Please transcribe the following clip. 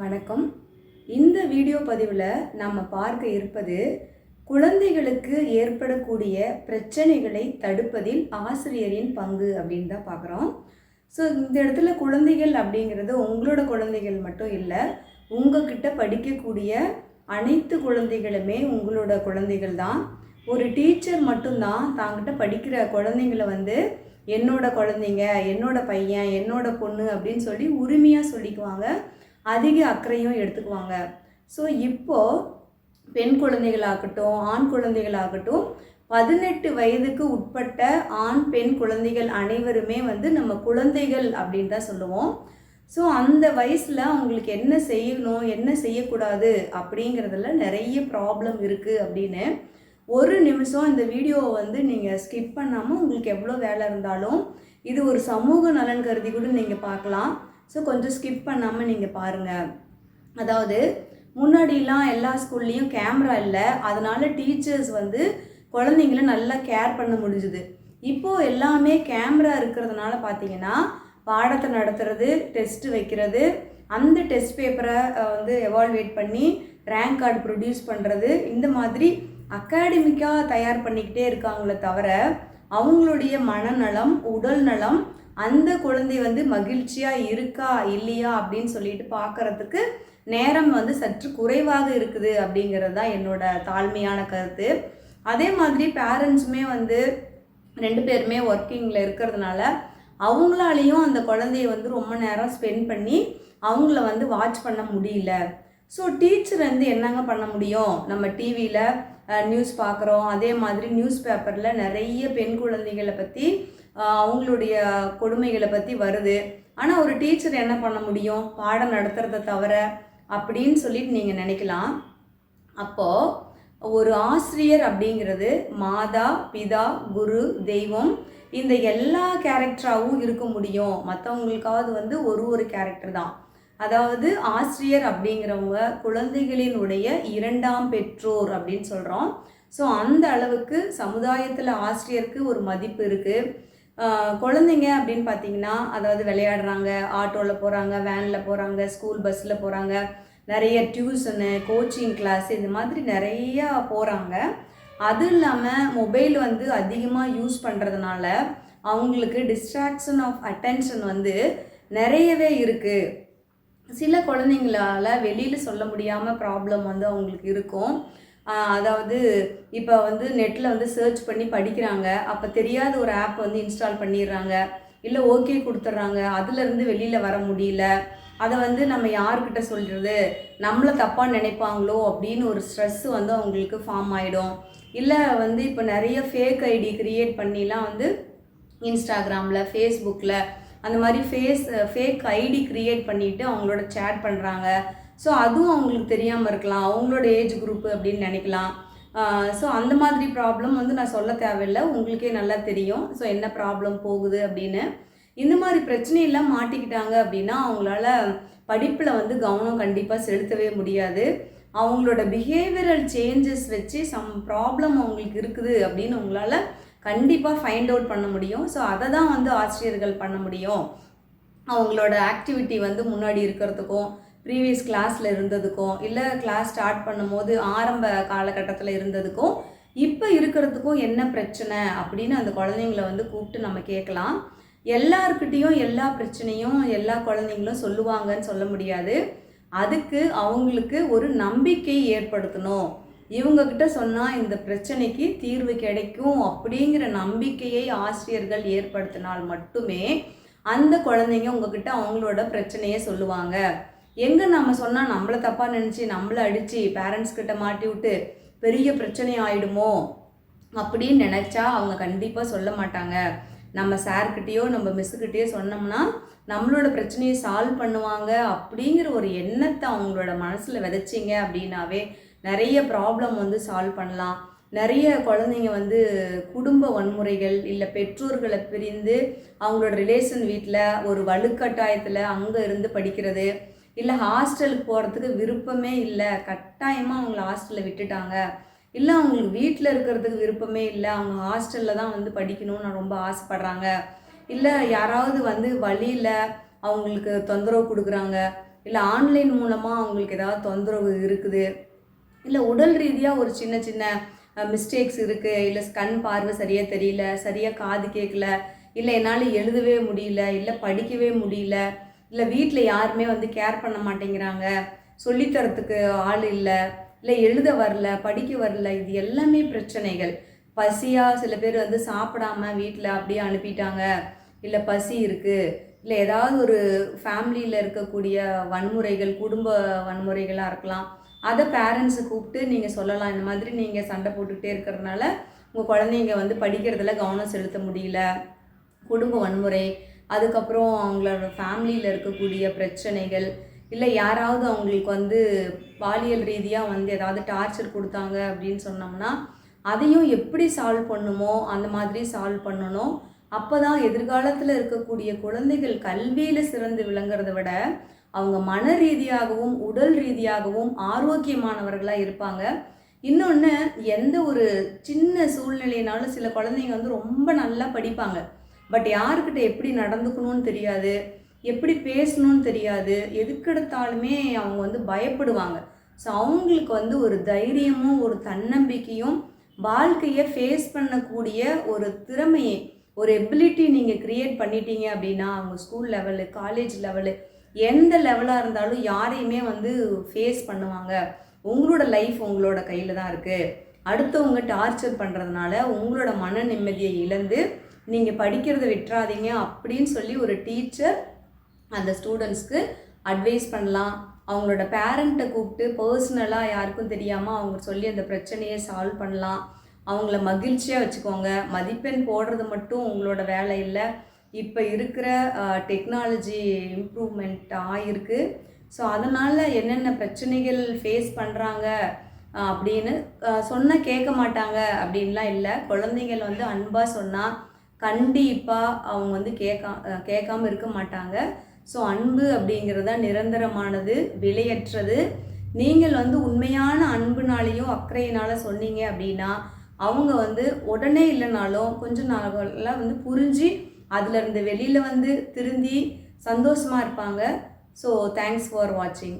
வணக்கம். இந்த வீடியோ பதிவில் நம்ம பார்க்க இருப்பது குழந்தைகளுக்கு ஏற்படக்கூடிய பிரச்சனைகளை தடுப்பதில் ஆசிரியரின் பங்கு அப்படின்னு தான் பார்க்குறோம். ஸோ இந்த இடத்துல குழந்தைகள் அப்படிங்கிறது உங்களோட குழந்தைகள் மட்டும் இல்லை உங்ககிட்ட படிக்கக்கூடிய அனைத்து குழந்தைகளுமே உங்களோட குழந்தைகள் தான். ஒரு டீச்சர் மட்டும்தான் தாங்கிட்ட படிக்கிற குழந்தைங்கள வந்து என்னோட குழந்தைங்க என்னோட பையன் என்னோட பொண்ணு அப்படின்னு சொல்லி உரிமையாக சொல்லிக்குவாங்க. அதிக அக்கறையும் எடுத்துக்குவாங்க. ஸோ இப்போது பெண் குழந்தைகளாகட்டும் ஆண் குழந்தைகளாகட்டும் பதினெட்டு வயதுக்கு உட்பட்ட ஆண் பெண் குழந்தைகள் அனைவருமே வந்து நம்ம குழந்தைகள் அப்படின்னு தான் சொல்லுவோம். ஸோ அந்த வயசில் அவங்களுக்கு என்ன செய்யணும் என்ன செய்யக்கூடாது அப்படிங்கிறதுல நிறைய ப்ராப்ளம் இருக்குது அப்படின்னு ஒரு நிமிஷம் இந்த வீடியோவை வந்து நீங்கள் ஸ்கிப் பண்ணாமல் உங்களுக்கு எவ்வளோ வேலை இருந்தாலும் இது ஒரு சமூக நலன் கருதி கூட நீங்கள் பார்க்கலாம். ஸோ கொஞ்சம் ஸ்கிப் பண்ணாமல் நீங்கள் பாருங்கள் அதாவது முன்னாடிலாம் எல்லா ஸ்கூல்லேயும் கேமரா இல்லை. அதனால் டீச்சர்ஸ் வந்து குழந்தைங்கள நல்லா கேர் பண்ண முடிஞ்சுது. இப்போது எல்லாமே கேமரா இருக்கிறதுனால பார்த்தீங்கன்னா பாடத்தை நடத்துறது டெஸ்ட்டு வைக்கிறது அந்த டெஸ்ட் பேப்பரை வந்து எவால்வேட் பண்ணி ரேங்க் கார்டு ப்ரொடியூஸ் பண்ணுறது இந்த மாதிரி அகாடமிக்காக தயார் பண்ணிக்கிட்டே இருக்காங்களே தவிர அவங்களுடைய மனநலம் உடல் நலம் அந்த குழந்தை வந்து மகிழ்ச்சியாக இருக்கா இல்லையா அப்படின்னு சொல்லிட்டு பார்க்கறதுக்கு நேரம் வந்து சற்று குறைவாக இருக்குது அப்படிங்கிறது தான் என்னோட தாழ்மையான கருத்து. அதே மாதிரி பேரண்ட்ஸுமே வந்து ரெண்டு பேருமே ஒர்க்கிங்கில் இருக்கிறதுனால அவங்களாலையும் அந்த குழந்தைய வந்து ரொம்ப நேரம் ஸ்பெண்ட் பண்ணி அவங்கள வந்து வாட்ச் பண்ண முடியல. ஸோ டீச்சர் வந்து என்னங்க பண்ண முடியும்? நம்ம டிவியில் நியூஸ் பார்க்குறோம் அதே மாதிரி நியூஸ் பேப்பரில் நிறைய பெண் குழந்தைகளை பற்றி அவங்களுடைய கொடுமைகளை பற்றி வருது. ஆனால் ஒரு டீச்சர் என்ன பண்ண முடியும்? பாடம் நடத்துகிறத தவிர அப்படின்னு சொல்லிட்டு நீங்கள் நினைக்கலாம். அப்போது ஒரு ஆசிரியர் அப்படிங்கிறது மாதா பிதா குரு தெய்வம் இந்த எல்லா கேரக்டராகவும் இருக்க முடியும். மற்றவங்களுக்காவது வந்து ஒரு ஒரு கேரக்டர் தான். அதாவது ஆசிரியர் அப்படிங்கிறவங்க குழந்தைகளினுடைய இரண்டாம் பெற்றோர் அப்படின்னு சொல்கிறோம் ஸோ அந்த அளவுக்கு சமுதாயத்தில் ஆசிரியருக்கு ஒரு மதிப்பு இருக்குது குழந்தைங்க அப்படின்னு பார்த்தீங்கன்னா அதாவது விளையாடுறாங்க ஆட்டோவில் போகிறாங்க வேனில் போகிறாங்க ஸ்கூல் பஸ்ஸில் போகிறாங்க நிறைய டியூஷனு கோச்சிங் கிளாஸ் இந்த மாதிரி நிறையா போகிறாங்க அது இல்லாமல் மொபைல் வந்து அதிகமாக யூஸ் பண்ணுறதுனால அவங்களுக்கு டிஸ்ட்ராக்ஷன் ஆஃப் அட்டென்ஷன் வந்து நிறையவே இருக்குது சில குழந்தைங்களால வெளியில் சொல்ல முடியாமல் ப்ராப்ளம் வந்து அவங்களுக்கு இருக்கும். அதாவது இப்போ வந்து நெட்டில் வந்து சர்ச் பண்ணி படிக்கிறாங்க. அப்போ தெரியாத ஒரு ஆப் வந்து இன்ஸ்டால் பண்ணிடுறாங்க. இல்லை ஓகே கொடுத்துட்றாங்க. அதுலேருந்து வெளியில் வர முடியல. அதை வந்து நம்ம யார்கிட்ட சொல்கிறது நம்மளை தப்பாக நினைப்பாங்களோ அப்படின்னு ஒரு ஸ்ட்ரெஸ்ஸு வந்து அவங்களுக்கு ஃபார்ம் ஆகிடும் இல்லை வந்து இப்போ நிறைய ஃபேக் ஐடி க்ரியேட் பண்ணிலாம் வந்து இன்ஸ்டாகிராமில் ஃபேஸ்புக்கில் அந்த மாதிரி ஃபேஸ் ஃபேக் ஐடி க்ரியேட் பண்ணிவிட்டு அவங்களோட சேட் பண்ணுறாங்க ஸோ அதுவும் அவங்களுக்கு தெரியாமல் இருக்கலாம். அவங்களோட ஏஜ் குரூப்பு அப்படின்னு நினைக்கலாம். ஸோ அந்த மாதிரி ப்ராப்ளம் வந்து நான் சொல்ல தேவையில்லை. உங்களுக்கே நல்லா தெரியும். ஸோ என்ன ப்ராப்ளம் போகுது அப்படின்னு. இந்த மாதிரி பிரச்சனையெல்லாம் மாட்டிக்கிட்டாங்க அப்படின்னா அவங்களால படிப்பில் வந்து கவனம் கண்டிப்பாக செலுத்தவே முடியாது. அவங்களோட பிஹேவியரல் சேஞ்சஸ் வச்சு சம் ப்ராப்ளம் அவங்களுக்கு இருக்குது அப்படின்னு உங்களால் கண்டிப்பாக ஃபைண்ட் அவுட் பண்ண முடியும். ஸோ அதை தான் வந்து ஆசிரியர்கள் பண்ண முடியும். அவங்களோட ஆக்டிவிட்டி வந்து முன்னாடி இருக்கிறதுக்கும் ப்ரீவியஸ் கிளாஸில் இருந்ததுக்கும் இல்லை கிளாஸ் ஸ்டார்ட் பண்ணும்போது ஆரம்ப காலகட்டத்தில் இருந்ததுக்கும் இப்போ இருக்கிறதுக்கும் என்ன பிரச்சனை அப்படின்னு அந்த குழந்தைங்கள வந்து கூப்பிட்டு நம்ம கேட்கலாம். எல்லாருக்கிட்டேயும் எல்லா பிரச்சனையும் எல்லா குழந்தைங்களும் சொல்லுவாங்கன்னு சொல்ல முடியாது. அதுக்கு அவங்களுக்கு ஒரு நம்பிக்கை ஏற்படுத்தணும். இவங்கக்கிட்ட சொன்னால் இந்த பிரச்சனைக்கு தீர்வு கிடைக்கும் அப்படிங்கிற நம்பிக்கையை ஆசிரியர்கள் ஏற்படுத்தினால் மட்டுமே அந்த குழந்தைங்க உங்ககிட்ட அவங்களோட பிரச்சனையை சொல்லுவாங்க. எங்கே நம்ம சொன்னால் நம்மளை தப்பாக நினச்சி நம்மளை அடித்து பேரண்ட்ஸ் கிட்ட மாட்டி விட்டு பெரிய பிரச்சனை ஆயிடுமோ அப்படின்னு நினச்சா அவங்க கண்டிப்பாக சொல்ல மாட்டாங்க. நம்ம சார்கிட்டேயோ நம்ம மிஸ்ஸுக்கிட்டேயோ சொன்னோம்னா நம்மளோட பிரச்சனையை சால்வ் பண்ணுவாங்க. அப்படிங்கிற ஒரு எண்ணத்தை அவங்களோட மனசில் விதைச்சிங்க அப்படின்னாவே நிறைய ப்ராப்ளம் வந்து சால்வ் பண்ணலாம். நிறைய குழந்தைங்க வந்து குடும்ப வன்முறைகள் இல்லை பெற்றோர்களை பிரிந்து அவங்களோட ரிலேஷன் வீட்டில் ஒரு வலுக்கட்டாயத்தில் அங்கே இருந்து படிக்கிறது இல்லை ஹாஸ்டலுக்கு போகிறதுக்கு விருப்பமே இல்லை. கட்டாயமாக அவங்கள ஹாஸ்டலில் விட்டுட்டாங்க. இல்லை அவங்களுக்கு வீட்டில் இருக்கிறதுக்கு விருப்பமே இல்லை. அவங்க ஹாஸ்டலில் தான் வந்து படிக்கணும்னு ரொம்ப ஆசைப்பட்றாங்க. இல்லை யாராவது வந்து வழியில் அவங்களுக்கு தொந்தரவு கொடுக்குறாங்க. இல்லை ஆன்லைன் மூலமாக அவங்களுக்கு ஏதாவது தொந்தரவு இருக்குது. இல்லை உடல் ரீதியாக ஒரு சின்ன சின்ன மிஸ்டேக்ஸ் இருக்குது இல்லை கண் பார்வை சரியாக தெரியல. சரியாக காது கேட்கல இல்லை என்னால் எழுதவே முடியல. இல்லை படிக்கவே முடியல. இல்லை வீட்டில் யாருமே வந்து கேர் பண்ண மாட்டேங்கிறாங்க. சொல்லித்தரத்துக்கு ஆள் இல்லை. இல்லை எழுத வரல படிக்க வரல. இது எல்லாமே பிரச்சனைகள். பசியாக சில பேர் வந்து சாப்பிடாம வீட்டில் அப்படியே அனுப்பிட்டாங்க. இல்லை பசி இருக்குது இல்லை ஏதாவது ஒரு ஃபேமிலியில் இருக்கக்கூடிய வன்முறைகள் குடும்ப வன்முறைகளாக இருக்கலாம். அதை பேரண்ட்ஸை கூப்பிட்டு நீங்கள் சொல்லலாம். இந்த மாதிரி நீங்கள் சண்டை போட்டுக்கிட்டே இருக்கிறதுனால உங்கள் குழந்தைங்க வந்து படிக்கிறதுல கவனம் செலுத்த முடியல. குடும்ப வன்முறை அதுக்கப்புறம் அவங்களோட ஃபேமிலியில் இருக்கக்கூடிய பிரச்சனைகள் இல்லை யாராவது அவங்களுக்கு வந்து பாலியல் ரீதியாக வந்து ஏதாவது டார்ச்சர் கொடுத்தாங்க அப்படின்னு சொன்னோம்னா அதையும் எப்படி சால்வ் பண்ணுமோ அந்த மாதிரி சால்வ் பண்ணணும். அப்போ தான் எதிர்காலத்தில் இருக்கக்கூடிய குழந்தைகள் கல்வியில் சிறந்து விளங்குறத விட அவங்க மன ரீதியாகவும் உடல் ரீதியாகவும் ஆரோக்கியமானவர்களாக இருப்பாங்க. இன்னொன்று எந்த ஒரு சின்ன சூழ்நிலையினாலும் சில குழந்தைங்க வந்து ரொம்ப நல்லா படிப்பாங்க. பட் யாருக்கிட்ட எப்படி நடந்துக்கணும்னு தெரியாது எப்படி பேசணும்னு தெரியாது எதுக்கெடுத்தாலுமே அவங்க வந்து பயப்படுவாங்க. ஸோ அவங்களுக்கு வந்து ஒரு தைரியமும் ஒரு தன்னம்பிக்கையும் வாழ்க்கையை ஃபேஸ் பண்ணக்கூடிய ஒரு திறமையை ஒரு எபிலிட்டி நீங்கள் க்ரியேட் பண்ணிட்டீங்க அப்படின்னா அவங்க ஸ்கூல் லெவலு காலேஜ் லெவலு எந்த லெவலாக இருந்தாலும் யாரையுமே வந்து ஃபேஸ் பண்ணுவாங்க. உங்களோட லைஃப் உங்களோட கையில் தான் இருக்குது அடுத்தவங்க டார்ச்சர் பண்ணுறதுனால உங்களோட மன நிம்மதியை இழந்து நீங்கள் படிக்கிறத விட்டுறாதீங்க அப்படின்னு சொல்லி ஒரு டீச்சர் அந்த ஸ்டூடெண்ட்ஸ்க்கு அட்வைஸ் பண்ணலாம். அவங்களோட பேரண்ட்டை கூப்பிட்டு பர்சனலாக யாருக்கும் தெரியாமல் அவங்க சொல்லி அந்த பிரச்சனையை சால்வ் பண்ணலாம். அவங்கள மகிழ்ச்சியாக வச்சுக்கோங்க. மதிப்பெண் போடுறது மட்டும் உங்களோட வேலை இல்லை. இப்போ இருக்கிற டெக்னாலஜி இம்ப்ரூவ்மெண்ட் ஆகிருக்கு ஸோ அதனால் என்னென்ன பிரச்சனைகள் ஃபேஸ் பண்ணுறாங்க அப்படின்னு சொன்னால் கேட்க மாட்டாங்க அப்படின்லாம் இல்லை. குழந்தைங்கள் வந்து அன்பாக சொன்னால் கண்டிப்பாக அவங்க வந்து கேட்கா கேட்காம இருக்க மாட்டாங்க. ஸோ அன்பு அப்படிங்கிறது நிரந்தரமானது விலையற்றது. நீங்கள் வந்து உண்மையான அன்புனாலேயும் அக்கறையினால் சொன்னீங்க அப்படின்னா அவங்க வந்து உடனே இல்லைனாலும் கொஞ்சம் நாளெல்லாம் வந்து புரிஞ்சு அதிலிருந்து வெளியில் வந்து திருந்தி சந்தோஷமாக இருப்பாங்க. ஸோ தேங்க்ஸ் ஃபார் வாட்சிங்